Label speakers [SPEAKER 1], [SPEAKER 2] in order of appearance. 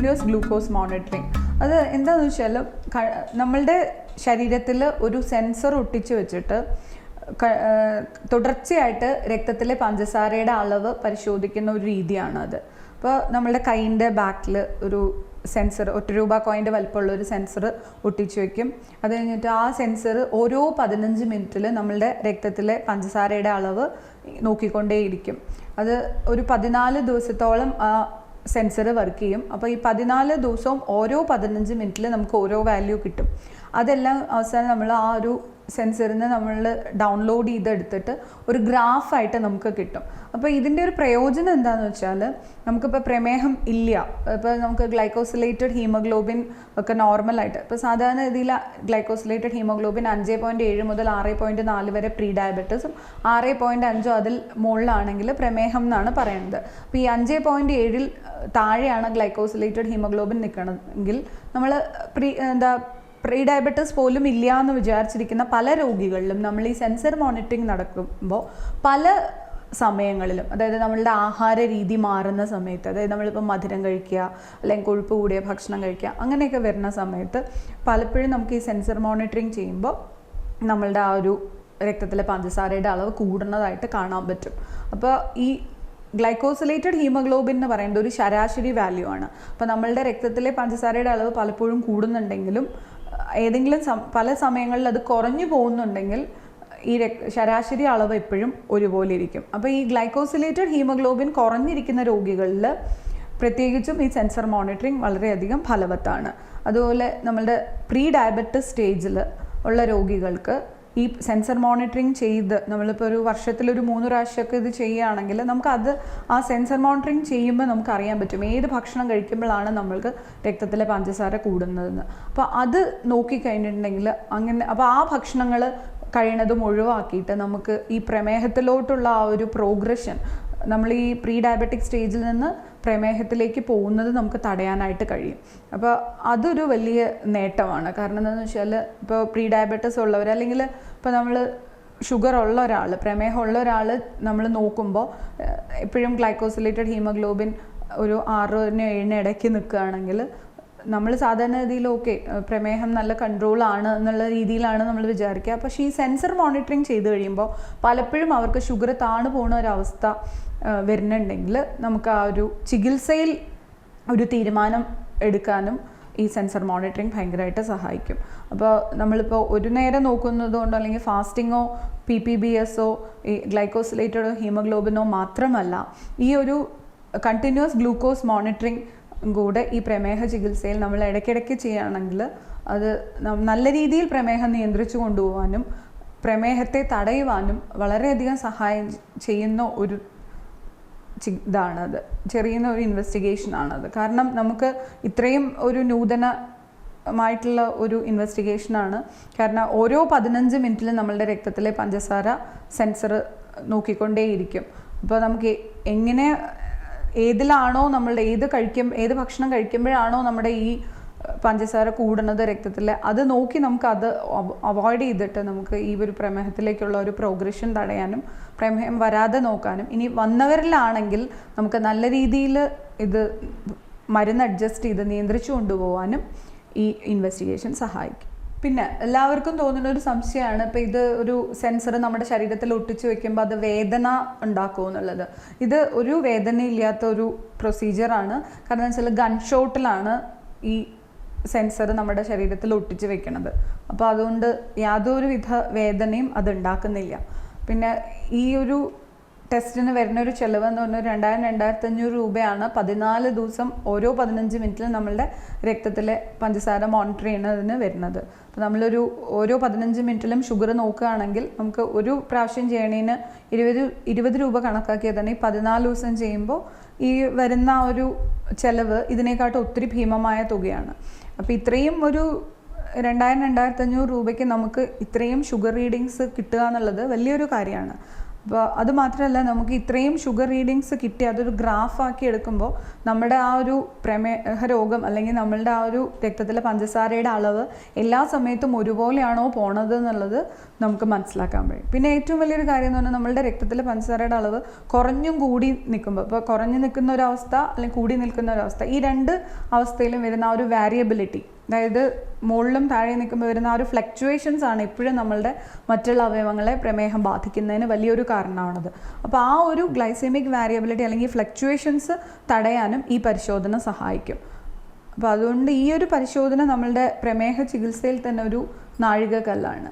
[SPEAKER 1] Continuous glucose monitoring. അത് എന്താണെന്ന് വെച്ചാൽ നമ്മളുടെ ശരീരത്തിൽ ഒരു സെൻസർ ഒട്ടിച്ച് വെച്ചിട്ട് തുടർച്ചയായിട്ട് രക്തത്തിലെ പഞ്ചസാരയുടെ അളവ് പരിശോധിക്കുന്ന ഒരു രീതിയാണ് അത് അപ്പോൾ നമ്മളുടെ കൈയിന്റെ ബാക്കിൽ ഒരു സെൻസർ ഒറ്റ രൂപ കോയിന്റെ വലിപ്പമുള്ള ഒരു സെൻസർ ഒട്ടിച്ചു വയ്ക്കും അത് കഴിഞ്ഞിട്ട് ആ സെൻസർ ഓരോ പതിനഞ്ച് മിനിറ്റിൽ നമ്മളുടെ രക്തത്തിലെ പഞ്ചസാരയുടെ അളവ് നോക്കിക്കൊണ്ടേയിരിക്കും. അത് ഒരു പതിനാല് ദിവസത്തോളം ആ സെൻസർ വർക്ക് ചെയ്യും. അപ്പോൾ ഈ പതിനാല് ദിവസവും ഓരോ പതിനഞ്ച് മിനിറ്റിൽ നമുക്ക് ഓരോ വാല്യൂ കിട്ടും. അതെല്ലാം അവസാനം നമ്മൾ ആ ഒരു സെൻസറിൽ നിന്ന് നമ്മൾ ഡൗൺലോഡ് ചെയ്തെടുത്തിട്ട് ഒരു ഗ്രാഫായിട്ട് നമുക്ക് കിട്ടും. അപ്പോൾ ഇതിന്റെ ഒരു പ്രയോജനം എന്താണെന്ന് വെച്ചാൽ നമുക്കിപ്പോൾ പ്രമേഹം ഇല്ല. ഇപ്പോൾ നമുക്ക് ഗ്ലൈക്കോസിലേറ്റഡ് ഹീമോഗ്ലോബിൻ ഒക്കെ നോർമലായിട്ട് ഇപ്പോൾ സാധാരണ രീതിയിൽ ഗ്ലൈക്കോസിലേറ്റഡ് ഹീമോഗ്ലോബിൻ അഞ്ച് പോയിന്റ് ഏഴ് മുതൽ ആറ് പോയിന്റ് നാല് വരെ പ്രീ ഡയബറ്റിസും ആറ് പോയിന്റ് അഞ്ചോ അതിൽ മുകളിലാണെങ്കിൽ പ്രമേഹം എന്നാണ് പറയുന്നത്. അപ്പോൾ ഈ അഞ്ച് പോയിന്റ് ഏഴിൽ താഴെയാണ് ഗ്ലൈക്കോസിലേറ്റഡ് ഹീമോഗ്ലോബിൻ നിൽക്കണമെങ്കിൽ നമ്മൾ പ്രീ എന്താ പ്രീ ഡയബറ്റിസ് പോലും ഇല്ല എന്ന് വിചാരിച്ചിരിക്കുന്ന പല രോഗികളിലും നമ്മൾ ഈ സെൻസർ മോണിറ്ററിങ് നടക്കുമ്പോൾ പല സമയങ്ങളിലും അതായത് നമ്മളുടെ ആഹാര രീതി മാറുന്ന സമയത്ത് അതായത് നമ്മളിപ്പോൾ മധുരം കഴിക്കുക അല്ലെങ്കിൽ കൊഴുപ്പ് കൂടിയ ഭക്ഷണം കഴിക്കുക അങ്ങനെയൊക്കെ വരുന്ന സമയത്ത് പലപ്പോഴും നമുക്ക് ഈ സെൻസർ മോണിറ്ററിങ് ചെയ്യുമ്പോൾ നമ്മളുടെ ആ ഒരു രക്തത്തിലെ പഞ്ചസാരയുടെ അളവ് കൂടുന്നതായിട്ട് കാണാൻ പറ്റും. അപ്പോൾ ഈ ഗ്ലൈക്കോസിലേറ്റഡ് ഹീമോഗ്ലോബിൻ എന്ന് പറയുന്നത് ഒരു ശരാശരി വാല്യൂ ആണ്. അപ്പോൾ നമ്മളുടെ രക്തത്തിലെ പഞ്ചസാരയുടെ അളവ് പലപ്പോഴും കൂടുന്നുണ്ടെങ്കിലും ഏതെങ്കിലും പല സമയങ്ങളിൽ അത് കുറഞ്ഞു പോകുന്നുണ്ടെങ്കിൽ ഈ ശരാശരി അളവ് എപ്പോഴും ഒരുപോലെ ഇരിക്കും. അപ്പോൾ ഈ ഗ്ലൈക്കോസിലേറ്റഡ് ഹീമോഗ്ലോബിൻ കുറഞ്ഞിരിക്കുന്ന രോഗികളിൽ പ്രത്യേകിച്ചും ഈ സെൻസർ മോണിറ്ററിങ് വളരെയധികം ഫലവത്താണ് അതുപോലെ നമ്മളുടെ പ്രീ ഡയബറ്റിസ് സ്റ്റേജിൽ ഉള്ള രോഗികൾക്ക് ഈ സെൻസർ മോണിറ്ററിങ് ചെയ്ത് നമ്മളിപ്പോൾ ഒരു വർഷത്തിൽ ഒരു മൂന്ന് പ്രാവശ്യമൊക്കെ ഇത് ചെയ്യുകയാണെങ്കിൽ നമുക്കത് ആ സെൻസർ മോണിറ്ററിങ് ചെയ്യുമ്പോൾ നമുക്ക് അറിയാൻ പറ്റും. ഏത് ഭക്ഷണം കഴിക്കുമ്പോഴാണ് നമ്മൾക്ക് രക്തത്തിലെ പഞ്ചസാര കൂടുന്നതെന്ന്. അപ്പോൾ അത് നോക്കിക്കഴിഞ്ഞിട്ടുണ്ടെങ്കിൽ അങ്ങനെ അപ്പോൾ ആ ഭക്ഷണങ്ങൾ കഴിയണതും ഒഴിവാക്കിയിട്ട് നമുക്ക് ഈ പ്രമേഹത്തിലോട്ടുള്ള ആ ഒരു പ്രോഗ്രഷൻ നമ്മൾ ഈ പ്രീ ഡയബറ്റിക് സ്റ്റേജിൽ നിന്ന് പ്രമേഹത്തിലേക്ക് പോകുന്നത് നമുക്ക് തടയാനായിട്ട് കഴിയും. അപ്പോൾ അതൊരു വലിയ നേട്ടമാണ്. കാരണം എന്താണെന്ന് വെച്ചാൽ ഇപ്പോൾ പ്രീ ഡയബറ്റിസ് ഉള്ളവർ അല്ലെങ്കിൽ ഇപ്പോൾ നമ്മൾ ഷുഗർ ഉള്ള ഒരാൾ പ്രമേഹം ഉള്ള ഒരാൾ നമ്മൾ നോക്കുമ്പോൾ എപ്പോഴും ഗ്ലൈക്കോസിലേറ്റഡ് ഹീമോഗ്ലോബിൻ ഒരു ആറിന് ഏഴിന് ഇടയ്ക്ക് നിൽക്കുകയാണെങ്കിൽ നമ്മൾ സാധാരണ രീതിയിൽ ഓക്കെ പ്രമേഹം നല്ല കൺട്രോൾ ആണ് എന്നുള്ള രീതിയിലാണ് നമ്മൾ വിചാരിക്കുക. പക്ഷേ ഈ സെൻസർ മോണിറ്ററിങ് ചെയ്ത് കഴിയുമ്പോൾ പലപ്പോഴും അവർക്ക് ഷുഗർ താണു പോകുന്ന ഒരവസ്ഥ വരുന്നുണ്ടെങ്കിൽ നമുക്ക് ആ ഒരു ചികിത്സയിൽ ഒരു തീരുമാനം എടുക്കാനും ഈ സെൻസർ മോണിറ്ററിങ് ഭയങ്കരമായിട്ട് സഹായിക്കും. അപ്പോൾ നമ്മളിപ്പോൾ ഒരു നേരം നോക്കുന്നത് കൊണ്ടോ അല്ലെങ്കിൽ ഫാസ്റ്റിങ്ങോ പി പി ബി എസോ ഈ ഗ്ലൈക്കോസിലേറ്റഡോ ഹീമോഗ്ലോബിനോ മാത്രമല്ല ഈ ഒരു കണ്ടിന്യൂസ് ഗ്ലൂക്കോസ് മോണിറ്ററിങ് കൂടെ ഈ പ്രമേഹ ചികിത്സയിൽ നമ്മൾ ഇടയ്ക്കിടയ്ക്ക് ചെയ്യുകയാണെങ്കിൽ അത് നല്ല രീതിയിൽ പ്രമേഹം നിയന്ത്രിച്ചു കൊണ്ടുപോകാനും പ്രമേഹത്തെ തടയുവാനും വളരെയധികം സഹായം ചെയ്യുന്ന ഒരു ഇതാണത് ചെറിയുന്ന ഒരു ഇൻവെസ്റ്റിഗേഷൻ ആണത് കാരണം നമുക്ക് ഇത്രയും ഒരു നൂതന മായിട്ടുള്ള ഒരു ഇൻവെസ്റ്റിഗേഷനാണ് കാരണം ഓരോ പതിനഞ്ച് മിനിറ്റിലും നമ്മളുടെ രക്തത്തിലെ പഞ്ചസാര സെൻസർ നോക്കിക്കൊണ്ടേയിരിക്കും. അപ്പോൾ നമുക്ക് എങ്ങനെ ഏതിലാണോ നമ്മളുടെ ഏത് കഴിക്കും ഏത് ഭക്ഷണം കഴിക്കുമ്പോഴാണോ നമ്മുടെ ഈ പഞ്ചസാര കൂടുന്നത് രക്തത്തിൽ അത് നോക്കി നമുക്ക് അത് അവോയ്ഡ് ചെയ്തിട്ട് നമുക്ക് ഈ ഒരു പ്രമേഹത്തിലേക്കുള്ള ഒരു പ്രോഗ്രഷൻ തടയാനും പ്രമേഹം വരാതെ നോക്കാനും ഇനി വന്നവരിലാണെങ്കിൽ നമുക്ക് നല്ല രീതിയിൽ ഇത് മരുന്ന് അഡ്ജസ്റ്റ് ചെയ്ത് നിയന്ത്രിച്ചു കൊണ്ടുപോകാനും ഈ ഇൻവെസ്റ്റിഗേഷൻ സഹായിക്കും. പിന്നെ എല്ലാവർക്കും തോന്നുന്ന ഒരു സംശയമാണ് ഇപ്പം ഇത് ഒരു സെൻസർ നമ്മുടെ ശരീരത്തിൽ ഒട്ടിച്ചു വെക്കുമ്പോൾ അത് വേദന ഉണ്ടാക്കുമോ എന്നുള്ളത്. ഇത് ഒരു വേദനയില്ലാത്ത ഒരു പ്രൊസീജിയറാണ് കാരണം വെച്ചാൽ ഗൺഷോട്ടിലാണ് ഈ സെൻസർ നമ്മുടെ ശരീരത്തിൽ ഒട്ടിച്ചു വെക്കുന്നത് അപ്പോൾ അതുകൊണ്ട് യാതൊരുവിധ വേദനയും അത് ഉണ്ടാക്കുന്നില്ല. പിന്നെ ഈ ഒരു ടെസ്റ്റിന് വരുന്ന ഒരു ചെലവ് എന്ന് പറഞ്ഞാൽ രണ്ടായിരം രണ്ടായിരത്തി അഞ്ഞൂറ് രൂപയാണ്. പതിനാല് ദിവസം ഓരോ പതിനഞ്ച് മിനിറ്റിലും നമ്മളുടെ രക്തത്തിലെ പഞ്ചസാര മോണിറ്റർ ചെയ്യുന്നതിന് വരുന്നത്. അപ്പോൾ നമ്മളൊരു ഓരോ പതിനഞ്ച് മിനിറ്റിലും ഷുഗർ നോക്കുകയാണെങ്കിൽ നമുക്ക് ഒരു പ്രാവശ്യം ചെയ്യണേന് ഇരുപത് ഇരുപത് രൂപ കണക്കാക്കിയാൽ തന്നെ ഈ പതിനാല് ദിവസം ചെയ്യുമ്പോൾ ഈ വരുന്ന ഒരു ചെലവ് ഇതിനേക്കാട്ടും ഒത്തിരി ഭീമമായ തുകയാണ്. അപ്പോൾ ഇത്രയും ഒരു രണ്ടായിരം രണ്ടായിരത്തഞ്ഞൂറ് രൂപയ്ക്ക് നമുക്ക് ഇത്രയും ഷുഗർ റീഡിങ്സ് കിട്ടുക എന്നുള്ളത് വലിയൊരു കാര്യമാണ്. അപ്പോൾ അത് മാത്രമല്ല നമുക്ക് ഇത്രയും ഷുഗർ റീഡിങ്സ് കിട്ടി അതൊരു ഗ്രാഫാക്കി എടുക്കുമ്പോൾ നമ്മുടെ ആ ഒരു പ്രമേഹ രോഗം അല്ലെങ്കിൽ നമ്മളുടെ ആ ഒരു രക്തത്തിലെ പഞ്ചസാരയുടെ അളവ് എല്ലാ സമയത്തും ഒരുപോലെയാണോ പോണത് എന്നുള്ളത് നമുക്ക് മനസ്സിലാക്കാൻ കഴിയും. പിന്നെ ഏറ്റവും വലിയൊരു കാര്യം എന്ന് പറഞ്ഞാൽ നമ്മളുടെ രക്തത്തിലെ പഞ്ചസാരയുടെ അളവ് കുറഞ്ഞും കൂടി നിൽക്കുമ്പോൾ ഇപ്പോൾ കുറഞ്ഞു നിൽക്കുന്ന ഒരവസ്ഥ അല്ലെങ്കിൽ കൂടി നിൽക്കുന്ന ഒരവസ്ഥ ഈ രണ്ട് അവസ്ഥയിലും വരുന്ന ആ ഒരു വാരിയബിലിറ്റി അതായത് മുകളിലും താഴെ നിൽക്കുമ്പോൾ വരുന്ന ആ ഒരു ഫ്ലക്ച്വേഷൻസ് ആണ് ഇപ്പോഴും നമ്മളുടെ മറ്റുള്ള അവയവങ്ങളെ പ്രമേഹം ബാധിക്കുന്നതിന് വലിയൊരു കാരണമാണത്. അപ്പോൾ ആ ഒരു ഗ്ലൈസെമിക് വാരിയബിലിറ്റി അല്ലെങ്കിൽ ഫ്ലക്ച്വേഷൻസ് തടയാനും ഈ പരിശോധന സഹായിക്കും. അപ്പോൾ അതുകൊണ്ട് ഈ ഒരു പരിശോധന നമ്മളുടെ പ്രമേഹ ചികിത്സയിൽ തന്നെ ഒരു നാഴികക്കല്ലാണ്.